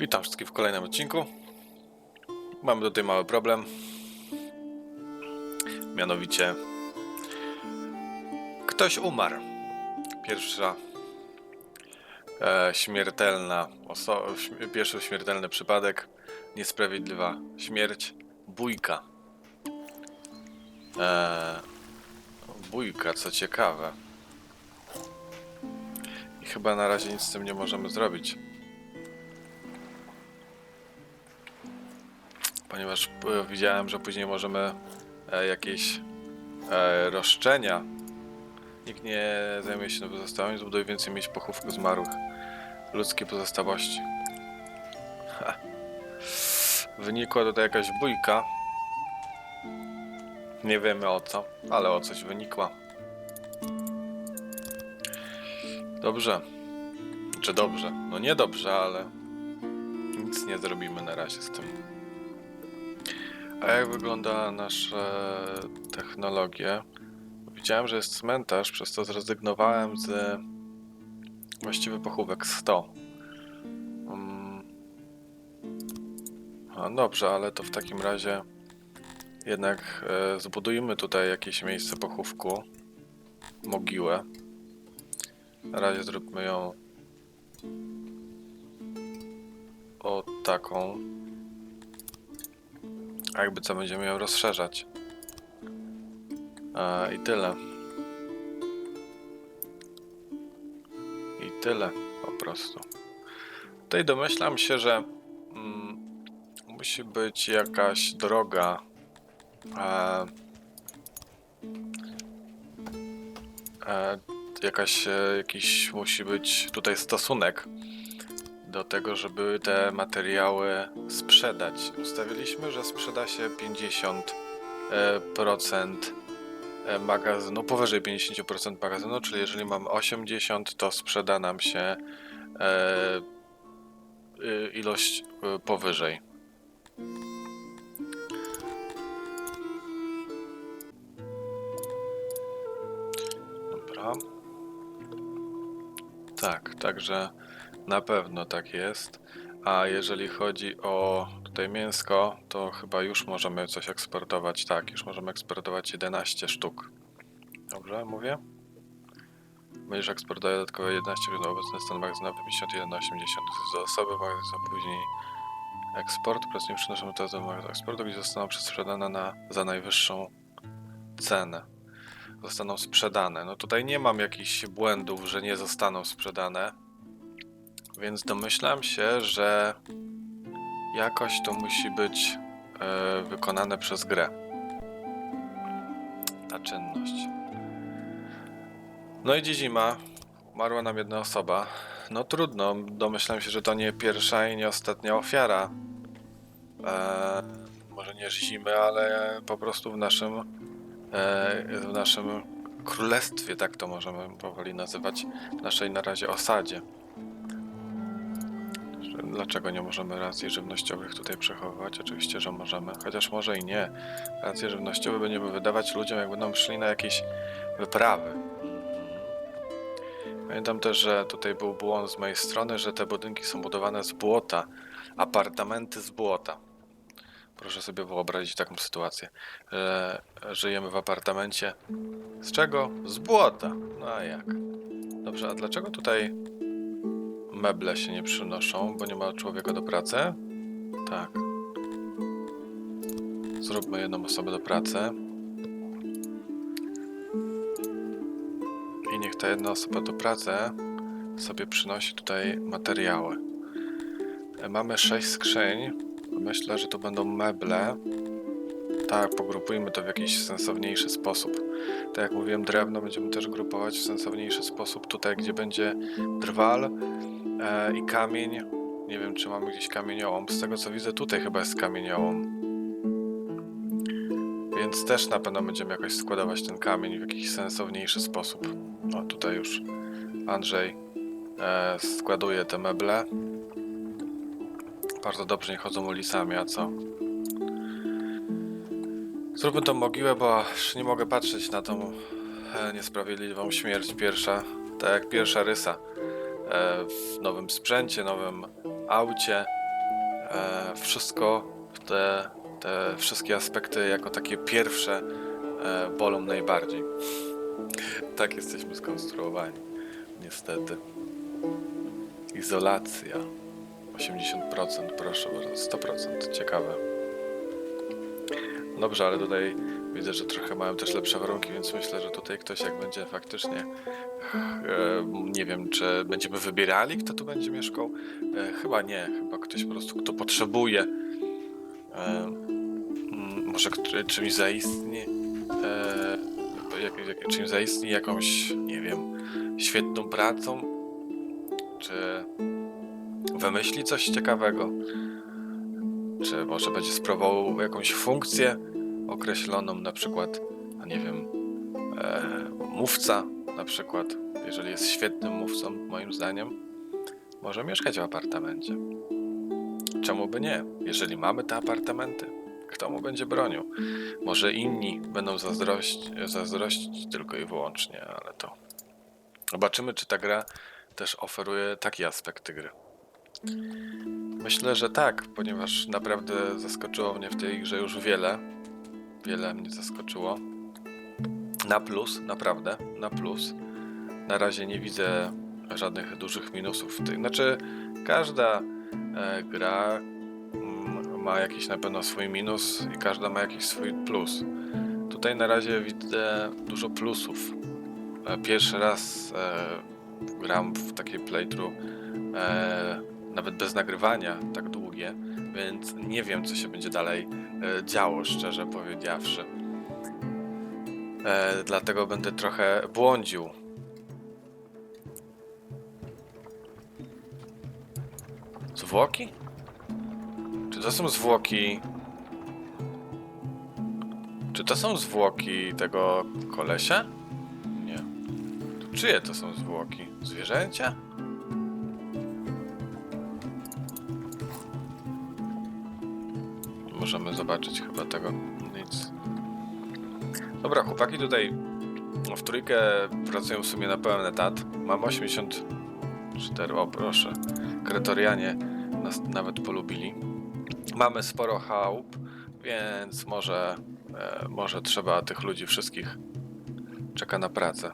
Witam wszystkich w kolejnym odcinku. Mamy tutaj mały problem. Mianowicie ktoś umarł. Pierwsza e, śmiertelna pierwszy śmiertelny przypadek. Niesprawiedliwa śmierć. Bójka. E, bójka, co ciekawe. I chyba na razie nic z tym nie możemy zrobić. Ponieważ e, widziałem, że później możemy e, jakieś e, roszczenia. Nikt nie zajmuje się pozostałymi, zbuduje więcej miejsc pochówku zmarłych. Ludzkie pozostałości. Ha. Wynikła tutaj jakaś bójka. Nie wiemy o co, ale o coś wynikła. Dobrze. Czy dobrze? No nie dobrze, ale nic nie zrobimy na razie z tym. A jak wygląda nasza technologia? Widziałem, że jest cmentarz, przez to zrezygnowałem z właściwy pochówek 100. Mm. A dobrze, ale to w takim razie jednak e, zbudujmy tutaj jakieś miejsce pochówku. Mogiłę. Na razie zróbmy ją o taką. A jakby co będziemy ją rozszerzać. A, I tyle. I tyle po prostu. Tutaj domyślam się, że mm, musi być jakaś droga. E, e, jakaś, e, jakiś musi być tutaj stosunek do tego, żeby te materiały sprzedać. Ustawiliśmy, że sprzeda się 50% e, e, magazynu, powyżej 50% magazynu, czyli jeżeli mam 80, to sprzeda nam się e, ilość powyżej. Dobra. Tak, także na pewno tak jest. A jeżeli chodzi o tutaj mięsko, to chyba już możemy coś eksportować. Tak, już możemy eksportować 11 sztuk. Dobrze, mówię? Będziesz eksportować dodatkowo 11 na obecny stan magazynowy 51,80 do osoby, magazyn później eksport. Pracuję przynoszą to do eksportu, gdzie zostaną sprzedane na, za najwyższą cenę. Zostaną sprzedane. No tutaj nie mam jakichś błędów, że nie zostaną sprzedane. Więc domyślam się, że jakoś to musi być e, wykonane przez grę. Ta czynność. No i dziś zima. Umarła nam jedna osoba. No trudno, domyślam się, że to nie pierwsza i nie ostatnia ofiara. E, może nie zimy, ale po prostu w naszym e, w naszym królestwie, tak to możemy powoli nazywać, naszej na razie osadzie. Dlaczego nie możemy racji żywnościowych tutaj przechowywać? Oczywiście, że możemy, chociaż może i nie. Racje żywnościowe będziemy wydawać ludziom, jak będą szli na jakieś wyprawy. Pamiętam też, że tutaj był błąd z mojej strony, że te budynki są budowane z błota. Apartamenty z błota. Proszę sobie wyobrazić taką sytuację, że żyjemy w apartamencie. Z czego? Z błota. No a jak? Dobrze, a dlaczego tutaj meble się nie przynoszą, bo nie ma człowieka do pracy? Tak. Zróbmy jedną osobę do pracy. I niech ta jedna osoba do pracy sobie przynosi tutaj materiały. E, Mamy sześć skrzyń. Myślę, że to będą meble. Tak, pogrupujmy to w jakiś sensowniejszy sposób. Tak jak mówiłem, drewno będziemy też grupować w sensowniejszy sposób. Tutaj, gdzie będzie drwal e, i kamień. Nie wiem, czy mamy gdzieś kamieniołom. Z tego co widzę, tutaj chyba jest kamieniołom. Więc też na pewno będziemy jakoś składować ten kamień w jakiś sensowniejszy sposób. O, tutaj już Andrzej e, składuje te meble. Bardzo dobrze, nie chodzą ulicami, a co? Zróbmy tą mogiłę, bo aż nie mogę patrzeć na tą e, niesprawiedliwą śmierć pierwsza. Tak jak pierwsza rysa. E, w nowym sprzęcie, nowym aucie. e, wszystko, te, te wszystkie aspekty jako takie pierwsze bolą najbardziej. tak jesteśmy skonstruowani, niestety. Izolacja. 80%, proszę bardzo, 100%, ciekawe. Dobrze, ale tutaj widzę, że trochę mają też lepsze warunki, więc myślę, że tutaj ktoś jak będzie faktycznie, e, nie wiem, czy będziemy wybierali, kto tu będzie mieszkał. E, chyba nie, chyba ktoś po prostu, kto potrzebuje. E, mm, może czymś zaistni, e, jak, jak, czymś zaistni jakąś, nie wiem, świetną pracą, czy wymyśli coś ciekawego, czy może będzie sprawował jakąś funkcję określoną, na przykład, no nie wiem, e, mówca, na przykład, jeżeli jest świetnym mówcą, moim zdaniem, może mieszkać w apartamencie. Czemu by nie? Jeżeli mamy te apartamenty, kto mu będzie bronił? Może inni będą zazdrość, zazdrościć tylko i wyłącznie, ale to. Zobaczymy, czy ta gra też oferuje takie aspekty gry. Myślę, że tak, ponieważ naprawdę zaskoczyło mnie w tej grze już wiele. Wiele mnie zaskoczyło. Na plus, naprawdę, na plus. Na razie nie widzę żadnych dużych minusów w. Znaczy, każda e, gra mm, ma jakiś na pewno swój minus i każda ma jakiś swój plus. Tutaj na razie widzę dużo plusów. E, Pierwszy raz e, gram w takie playthrough e, nawet bez nagrywania tak długie, więc nie wiem co się będzie dalej e, działo, szczerze powiedziawszy. E, dlatego będę trochę błądził. Zwłoki? Czy to są zwłoki? Czy to są zwłoki tego kolesia? Nie. To czyje to są zwłoki? Zwierzęcia? Możemy zobaczyć chyba tego. Nic. Dobra, chłopaki tutaj w trójkę pracują w sumie na pełen etat. Mam 84, o proszę. Kretorianie nas nawet polubili. Mamy sporo chałup, więc może, e, może trzeba tych ludzi wszystkich czeka na pracę.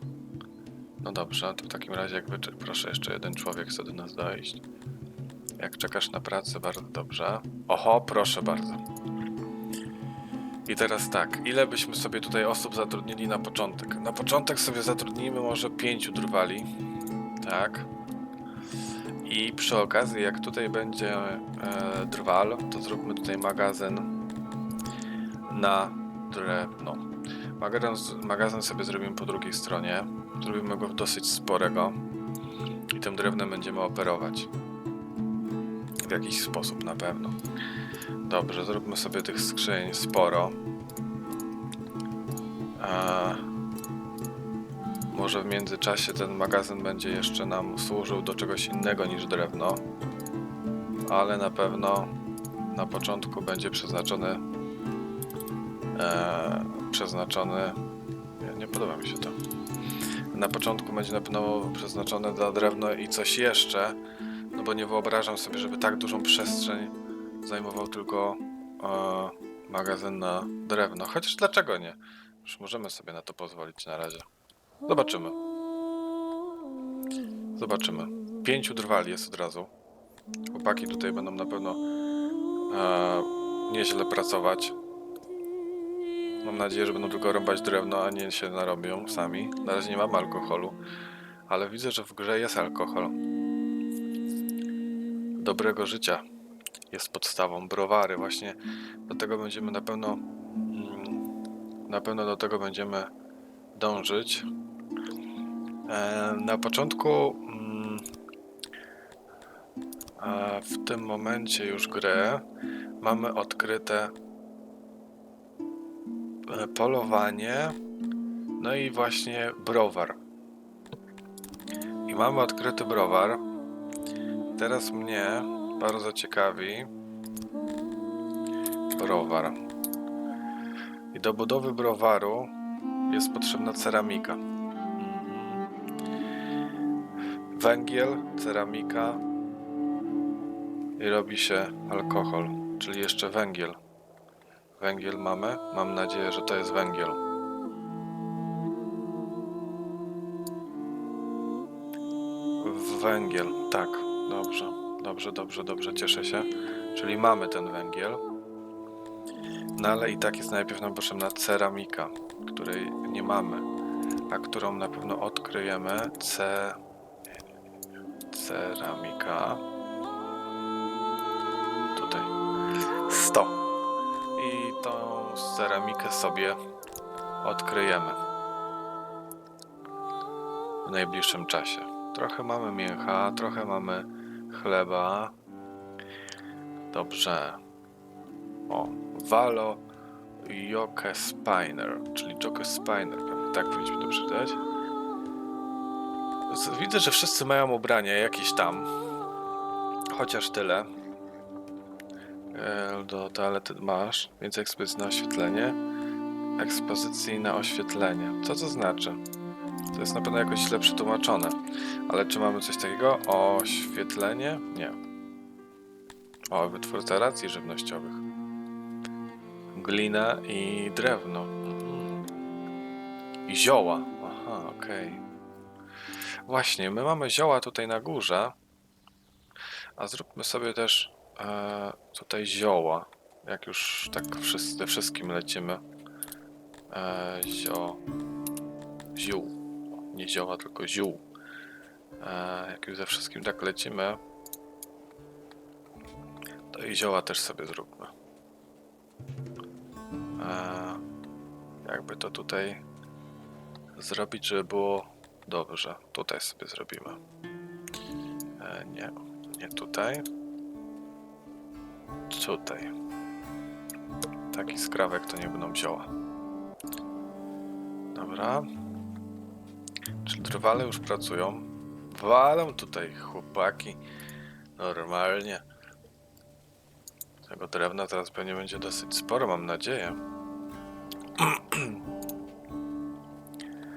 No dobrze, to w takim razie jak wy, proszę, jeszcze jeden człowiek chce do nas dojść. Jak czekasz na pracę, bardzo dobrze. Oho, proszę bardzo. I teraz tak, ile byśmy sobie tutaj osób zatrudnili na początek? Na początek sobie zatrudnimy może pięciu drwali. Tak. I przy okazji, jak tutaj będzie e, drwal, to zróbmy tutaj magazyn na drewno. Magazyn, magazyn sobie zrobimy po drugiej stronie. Zrobimy go dosyć sporego. I tym drewnem będziemy operować. W jakiś sposób na pewno. Dobrze, zróbmy sobie tych skrzyń sporo. A może w międzyczasie ten magazyn będzie jeszcze nam służył do czegoś innego niż drewno, ale na pewno na początku będzie przeznaczony e, przeznaczony nie, podoba mi się to na początku będzie na pewno przeznaczone dla drewno i coś jeszcze bo nie wyobrażam sobie, żeby tak dużą przestrzeń zajmował tylko e, magazyn na drewno. Chociaż dlaczego nie? Już możemy sobie na to pozwolić na razie. Zobaczymy. Zobaczymy. Pięciu drwali jest od razu. Chłopaki tutaj będą na pewno e, nieźle pracować. Mam nadzieję, że będą tylko rąbać drewno, a nie się narobią sami. Na razie nie mam alkoholu, ale widzę, że w grze jest alkohol dobrego życia jest podstawą. Browary, właśnie do tego będziemy na pewno mm, na pewno do tego będziemy dążyć. E, na początku mm, w tym momencie już grę mamy odkryte e, polowanie no i właśnie browar. I mamy odkryty browar. Teraz mnie bardzo ciekawi browar. I do budowy browaru jest potrzebna ceramika. Mhm. Węgiel, ceramika i robi się alkohol, czyli jeszcze węgiel. Węgiel mamy? Mam nadzieję, że to jest węgiel. Węgiel, tak. Dobrze, dobrze, dobrze, dobrze, cieszę się. Czyli mamy ten węgiel. No ale i tak jest najpierw nam potrzebna ceramika, której nie mamy, a którą na pewno odkryjemy. Ce... Ceramika. Tutaj. 100. I tą ceramikę sobie odkryjemy w najbliższym czasie. Trochę mamy mięcha, trochę mamy chleba. Dobrze. O, Valo Joke Spiner, czyli Joke Spiner, tak powinniśmy to przeczytać. Widzę, że wszyscy mają ubrania jakieś tam. Chociaż tyle. Do toalety masz, więc ekspozycji na oświetlenie. Ekspozycji na oświetlenie. Co to znaczy? To jest na pewno jakoś źle przetłumaczone. Ale czy mamy coś takiego? Oświetlenie? Nie. O, wytwórca racji żywnościowych. Glina i drewno. Mhm. I zioła. Aha, okej. Właśnie, my mamy zioła tutaj na górze. A zróbmy sobie też e, tutaj zioła. Jak już tak wszyscy, wszystkim lecimy. E, zio... Ziół. Nie zioła, tylko ziół. E, jak już ze wszystkim tak lecimy, to i zioła też sobie zróbmy. E, jakby to tutaj zrobić, żeby było dobrze. Tutaj sobie zrobimy. E, nie, nie tutaj. Tutaj. Taki skrawek to nie będą zioła. Dobra. Czyli drwale już pracują. Walą tutaj chłopaki. Normalnie. Tego drewna teraz pewnie będzie dosyć sporo, mam nadzieję.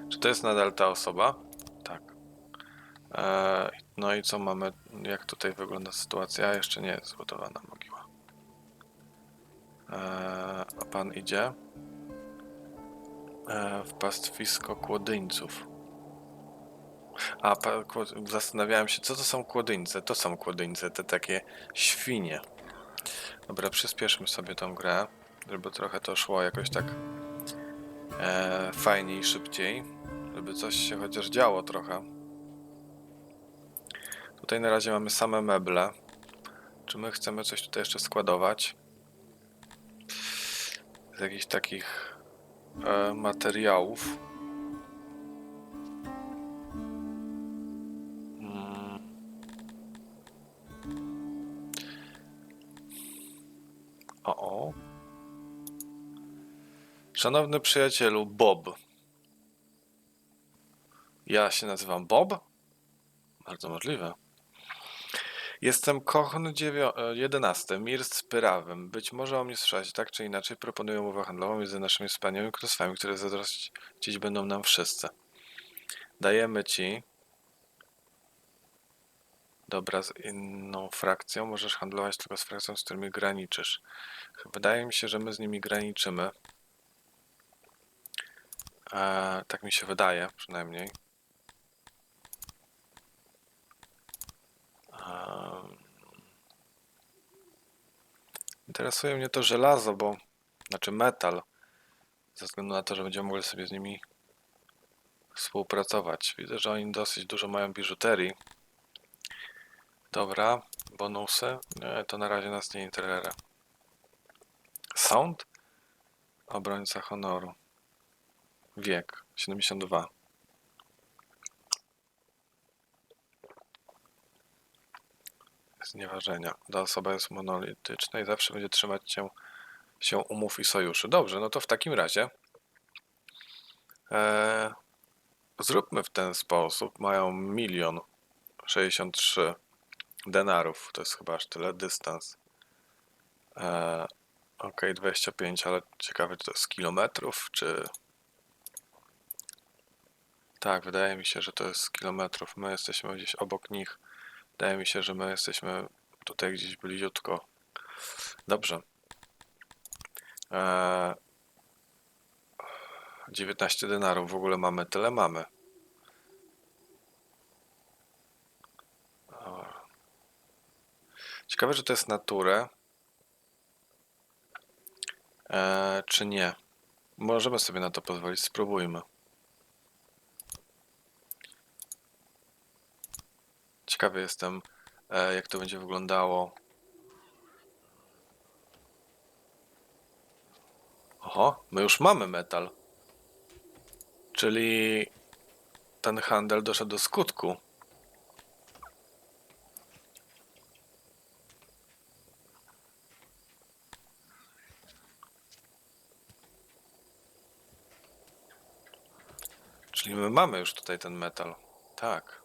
Czy to jest nadal ta osoba? Tak. Eee, no i co mamy? Jak tutaj wygląda sytuacja? Jeszcze nie jest zbudowana mogiła. Eee, a pan idzie? Eee, w pastwisko kłodyńców. A, zastanawiałem się, co to są kłodyńce? To są kłodyńce, te takie świnie. Dobra, przyspieszmy sobie tą grę, żeby trochę to szło jakoś tak e, fajniej, szybciej, żeby coś się chociaż działo trochę. Tutaj na razie mamy same meble. Czy my chcemy coś tutaj jeszcze składować? Z jakichś takich e, materiałów. Szanowny przyjacielu Bob. Ja się nazywam Bob? Bardzo możliwe. Jestem Kochn dziewią- e, 11, Mir z Pyrawem. Być może o mnie słyszałeś, tak czy inaczej proponuję umowę handlową między naszymi wspaniałymi królestwami, które zazdrościć będą nam wszyscy. Dajemy ci... Dobra, z inną frakcją możesz handlować tylko z frakcją, z którymi graniczysz. Wydaje mi się, że my z nimi graniczymy. E, tak mi się wydaje, przynajmniej. Interesuje mnie to żelazo, bo znaczy metal, ze względu na to, że będziemy mogli sobie z nimi współpracować. Widzę, że oni dosyć dużo mają biżuterii. Dobra, bonusy. Nie, to na razie nas nie interesuje. Sound? Obrońca honoru. Wiek 72. Znieważenia. Ta osoba jest monolityczna i zawsze będzie trzymać się, się umów i sojuszy. Dobrze, no to w takim razie e, zróbmy w ten sposób. Mają milion 63 denarów. To jest chyba aż tyle dystans. E, ok, 25, ale ciekawe, czy to jest kilometrów, czy. Tak, wydaje mi się, że to jest z kilometrów. My jesteśmy gdzieś obok nich. Wydaje mi się, że my jesteśmy tutaj gdzieś bliziutko. Dobrze. Eee, 19 denarów w ogóle mamy, tyle mamy. Ciekawe, że to jest naturę. Eee, czy nie? Możemy sobie na to pozwolić, spróbujmy. Ciekawy jestem, e, jak to będzie wyglądało. Oho, my już mamy metal. Czyli ten handel doszedł do skutku. Czyli my mamy już tutaj ten metal. Tak.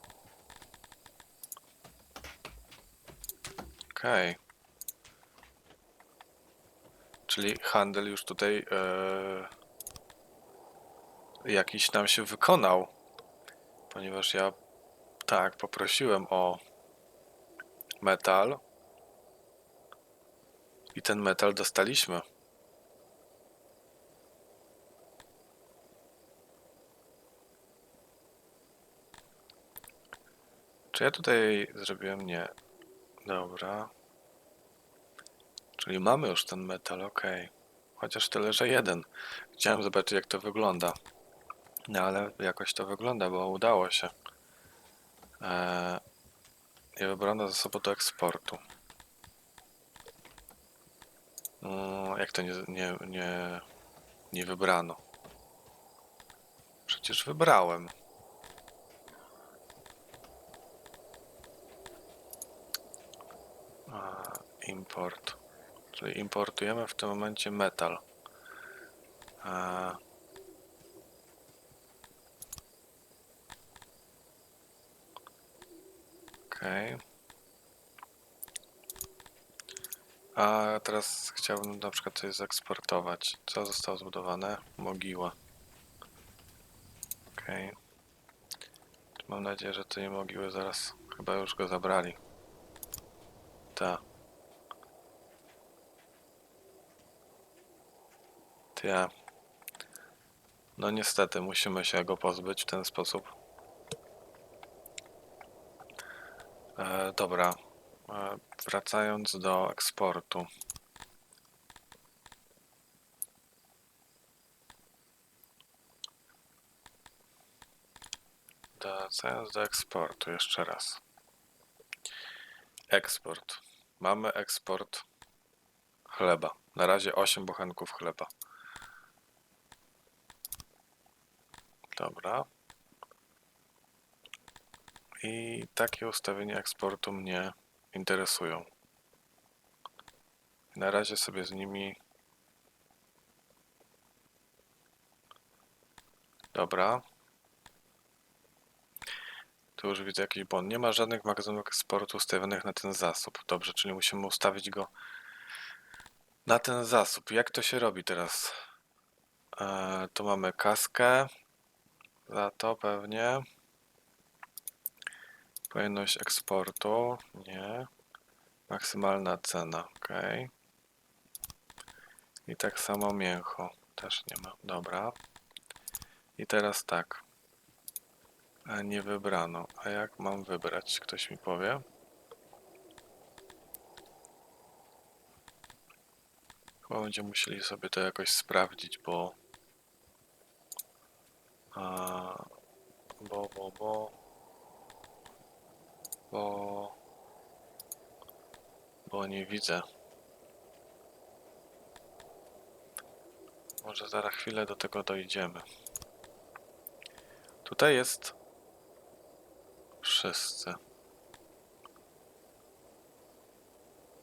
Okej. Czyli handel już tutaj e, jakiś nam się wykonał. Ponieważ ja tak poprosiłem o metal. I ten metal dostaliśmy. Czy ja tutaj zrobiłem? Nie. Dobra. Czyli mamy już ten metal, ok. Chociaż tyle, że jeden. Chciałem zobaczyć, jak to wygląda. No ale jakoś to wygląda, bo udało się. Eee, nie wybrano zasobu do eksportu. No, jak to nie, nie, nie, nie wybrano? Przecież wybrałem. A, import. Czyli importujemy w tym momencie metal. Okej. A teraz chciałbym na przykład coś zeksportować. Co zostało zbudowane? Mogiła. Okej. Mam nadzieję, że tej mogiły zaraz chyba już go zabrali. Ta. Ja. No niestety, musimy się go pozbyć w ten sposób. E, dobra. E, wracając do eksportu. Wracając do eksportu jeszcze raz. Eksport. Mamy eksport chleba. Na razie 8 bochenków chleba. Dobra. I takie ustawienia eksportu mnie interesują. Na razie sobie z nimi. Dobra. Tu już widzę jakiś błąd. Nie ma żadnych magazynów eksportu ustawionych na ten zasób. Dobrze, czyli musimy ustawić go na ten zasób. Jak to się robi teraz? Eee, tu mamy kaskę. Za to pewnie. Pojemność eksportu. Nie. Maksymalna cena. Ok. I tak samo mięcho. Też nie ma. Dobra. I teraz tak. A nie wybrano. A jak mam wybrać? Ktoś mi powie? Chyba będziemy musieli sobie to jakoś sprawdzić, bo a, bo, bo, bo, bo, bo nie widzę. Może zaraz chwilę do tego dojdziemy. Tutaj jest wszyscy.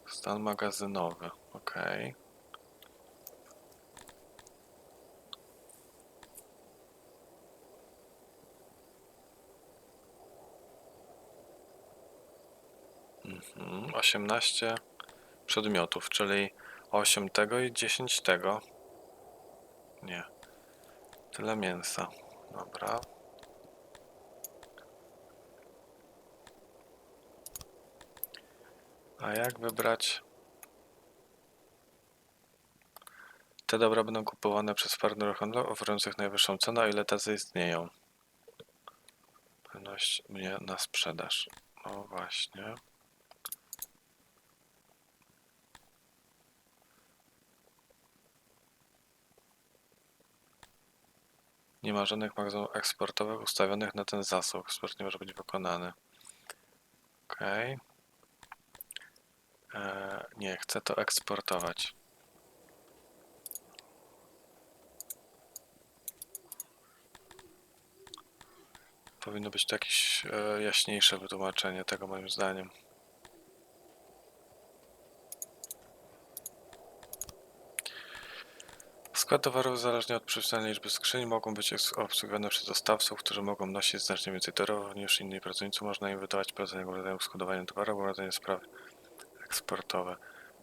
Stan magazynowy, ok. Mhm, 18 przedmiotów, czyli 8 tego i 10 tego. Nie. Tyle mięsa. Dobra. A jak wybrać? Te dobra będą kupowane przez partnerów handlowych oferujących najwyższą cenę, o ile tacy istnieją. Pewność mnie na sprzedaż. No właśnie. Nie ma żadnych magazynów eksportowych ustawionych na ten zasób. Eksport nie może być wykonany. Okej. Eee, Nie, chcę to eksportować. Powinno być to jakieś e, jaśniejsze wytłumaczenie tego moim zdaniem. Skład towarów zależnie od przewidzianej liczby skrzyń mogą być obsługiwane przez dostawców, którzy mogą nosić znacznie więcej towarów niż inni pracownicy. Można im wydawać prowadzenie rodzaju składowania towarów, prowadzenie spraw eksportowe.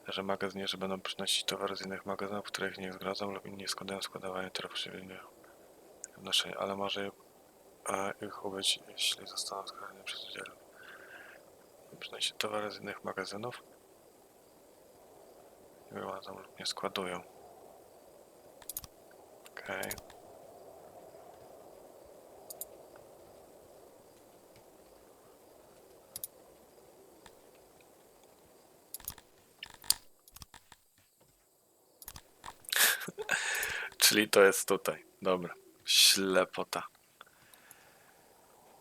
Że magazynierzy będą przynosić towary z innych magazynów, których nie zgradzą lub inni składają składowanie towarów cywilnych w noszenie, ale może e, ich ubyć, jeśli zostaną skazani przez udział. Przynosi towary z innych magazynów. Nie gromadzą lub nie składują. Okej. Czyli to jest tutaj. Dobra. Ślepota.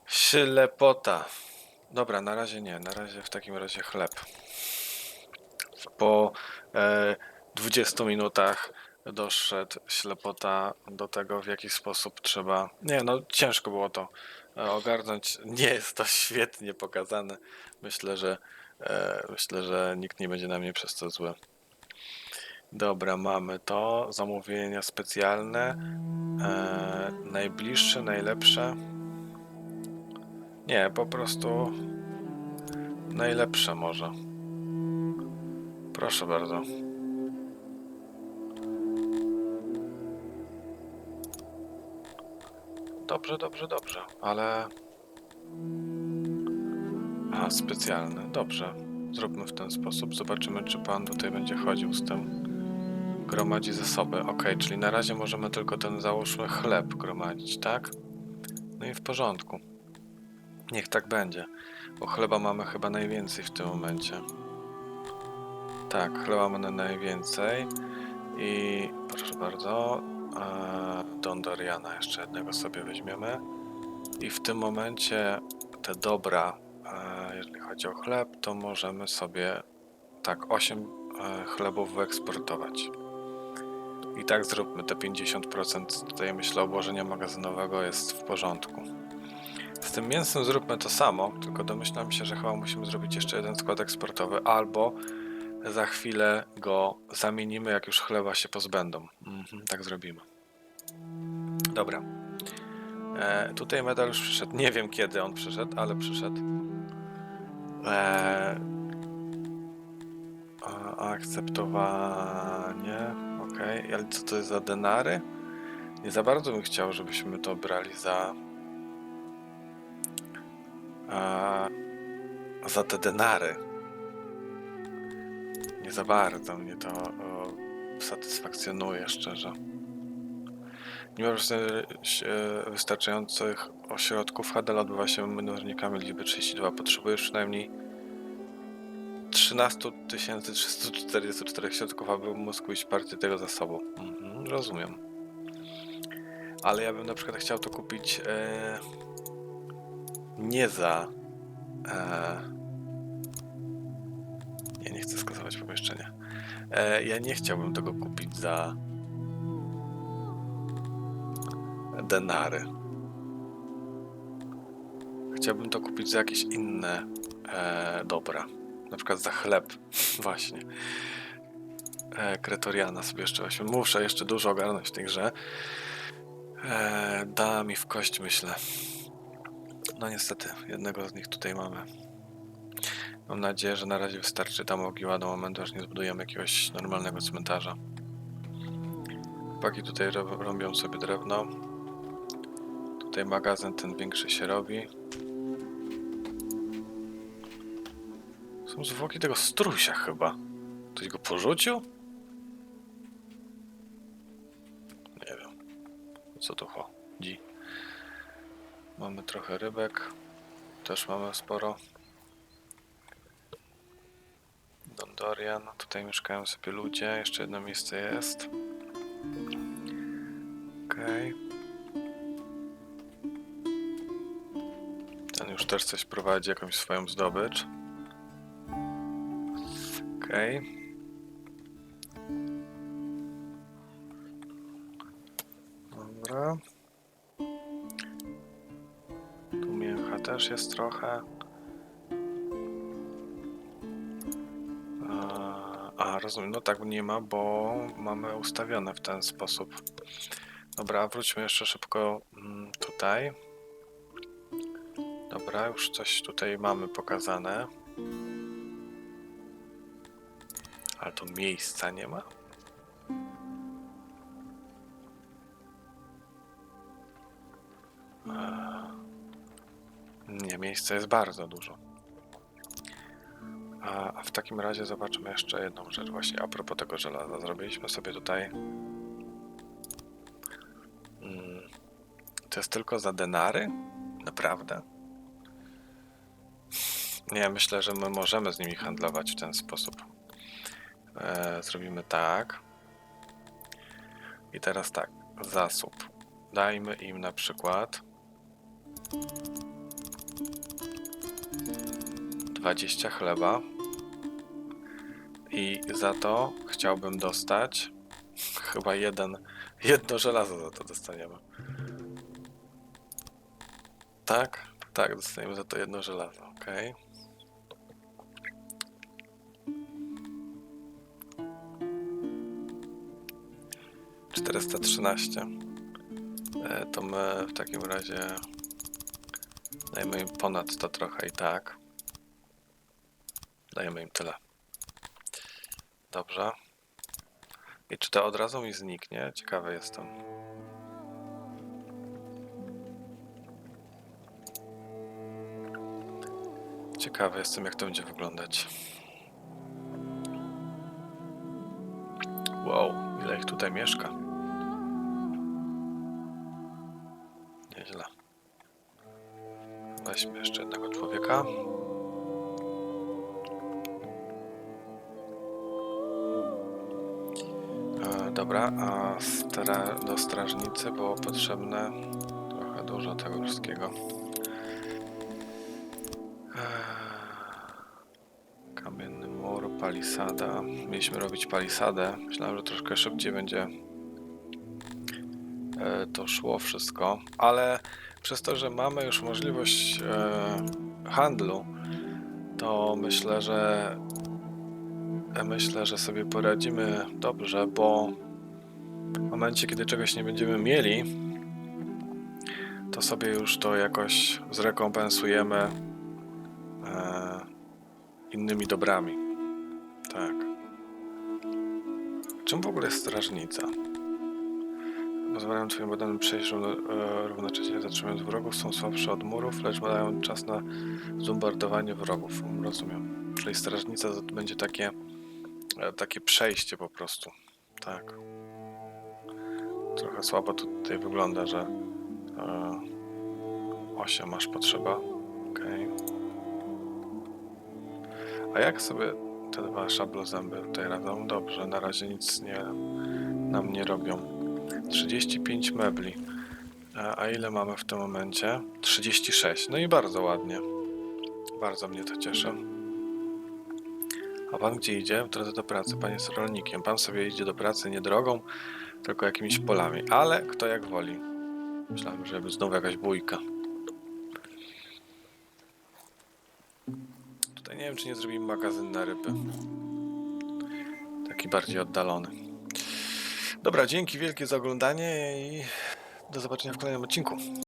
Ślepota. Dobra, na razie nie. Na razie w takim razie chleb. Po e, 20 minutach doszedł ślepota do tego, w jaki sposób trzeba. Nie, no ciężko było to e, ogarnąć. Nie jest to świetnie pokazane. Myślę, że e, myślę, że nikt nie będzie na mnie przez to zły. Dobra, mamy to. Zamówienia specjalne. E, najbliższe, najlepsze. Nie, po prostu najlepsze może. Proszę bardzo. Dobrze, dobrze, dobrze, ale. A, specjalne. Dobrze. Zróbmy w ten sposób. Zobaczymy, czy pan tutaj będzie chodził z tym. Gromadzi zasoby. Ok, czyli na razie możemy tylko ten, załóżmy, chleb gromadzić, tak? No i w porządku. Niech tak będzie. Bo chleba mamy chyba najwięcej w tym momencie. Tak, chleba mamy najwięcej. I proszę bardzo, e, Don Doriana jeszcze jednego sobie weźmiemy. I w tym momencie te dobra, e, jeżeli chodzi o chleb, to możemy sobie tak 8 e, chlebów wyeksportować. I tak zróbmy te 50% tutaj myślę obłożenia magazynowego jest w porządku. Z tym mięsem zróbmy to samo, tylko domyślam się, że chyba musimy zrobić jeszcze jeden skład eksportowy, albo za chwilę go zamienimy, jak już chleba się pozbędą. Mhm, tak zrobimy. Dobra. E, tutaj medal już przyszedł. Nie wiem kiedy on przyszedł, ale przyszedł. E, akceptowanie. Okej, ale co to jest za denary? Nie za bardzo bym chciał, żebyśmy to brali za. Za te denary. Nie za bardzo mnie to o, satysfakcjonuje, szczerze. Nie ma wystar- wystarczających ośrodków. Handel odbywa się mnożnikami liczby 32. Potrzebujesz przynajmniej 13 344 środków, aby móc kupić partię tego zasobu. Mhm, rozumiem. Ale ja bym na przykład chciał to kupić e, nie za. E, ja nie chcę skasować pomieszczenia. E, ja nie chciałbym tego kupić za denary. Chciałbym to kupić za jakieś inne e, dobra. Na przykład za chleb. Właśnie. E, Kretoriana sobie jeszcze weźmy. Muszę jeszcze dużo ogarnąć w tej grze. E, da mi w kość, myślę. No niestety, jednego z nich tutaj mamy. Mam nadzieję, że na razie wystarczy ta mogiła do momentu, aż nie zbudujemy jakiegoś normalnego cmentarza. Chłopaki tutaj rob- robią sobie drewno. Tutaj magazyn ten większy się robi. Są zwłoki tego strusia chyba. Ktoś go porzucił? Nie wiem. Co tu chodzi? Mamy trochę rybek. Też mamy sporo. Dondorian. Tutaj mieszkają sobie ludzie. Jeszcze jedno miejsce jest. Okej. Ten już też coś prowadzi, jakąś swoją zdobycz. Okej. Dobra. Tu mięcha też jest trochę. Rozumiem, no tak nie ma, bo mamy ustawione w ten sposób. Dobra, wróćmy jeszcze szybko mm, tutaj. Dobra, już coś tutaj mamy pokazane. Ale tu miejsca nie ma? Eee, Nie, miejsca jest bardzo dużo. A, w takim razie zobaczmy jeszcze jedną rzecz właśnie a propos tego żelaza. Zrobiliśmy sobie tutaj... Mm, to jest tylko za denary? Naprawdę? Nie, myślę, że my możemy z nimi handlować w ten sposób. E, zrobimy tak. I teraz tak, zasób. Dajmy im na przykład 20 chleba. I za to chciałbym dostać chyba jeden, jedno żelazo za to dostaniemy. Tak? Tak, dostaniemy za to jedno żelazo, okej. Czterysta trzynaście. E, To my w takim razie dajmy im ponad to trochę i tak. Dajemy im tyle. Dobrze. I czy to od razu mi zniknie? Ciekawy jestem. Ciekawy jestem, jak to będzie wyglądać. Wow, ile ich tutaj mieszka. Nieźle. Weźmy jeszcze jednego człowieka. Dobra, a stra do strażnicy było potrzebne trochę dużo tego wszystkiego. Eee, Kamienny mur, palisada. Mieliśmy robić palisadę. Myślałem, że troszkę szybciej będzie e, to szło wszystko, ale przez to, że mamy już możliwość e, handlu, to myślę, że myślę, że sobie poradzimy dobrze, bo momencie, kiedy czegoś nie będziemy mieli, to sobie już to jakoś zrekompensujemy e, innymi dobrami. Tak. Czym w ogóle jest strażnica? Pozwalają twoim badanym przejść e, równocześnie zatrzymując wrogów, są słabsze od murów, lecz mają czas na zbombardowanie wrogów. Rozumiem. Czyli strażnica to będzie takie E, takie przejście po prostu. Tak. Trochę słabo tutaj wygląda, że e, 8 masz potrzeba. Okej. A jak sobie te dwa szablozęby tutaj radzą? Dobrze, na razie nic nie nam nie robią. 35 mebli. E, a ile mamy w tym momencie? 36. No i bardzo ładnie. Bardzo mnie to cieszy. A pan gdzie idzie? W drodze do pracy. Pan jest rolnikiem. Pan sobie idzie do pracy nie drogą, tylko jakimiś polami. Ale kto jak woli. Myślałem, że by znowu jakaś bójka. Tutaj nie wiem, czy nie zrobimy magazyn na ryby. Taki bardziej oddalony. Dobra, dzięki wielkie za oglądanie i do zobaczenia w kolejnym odcinku.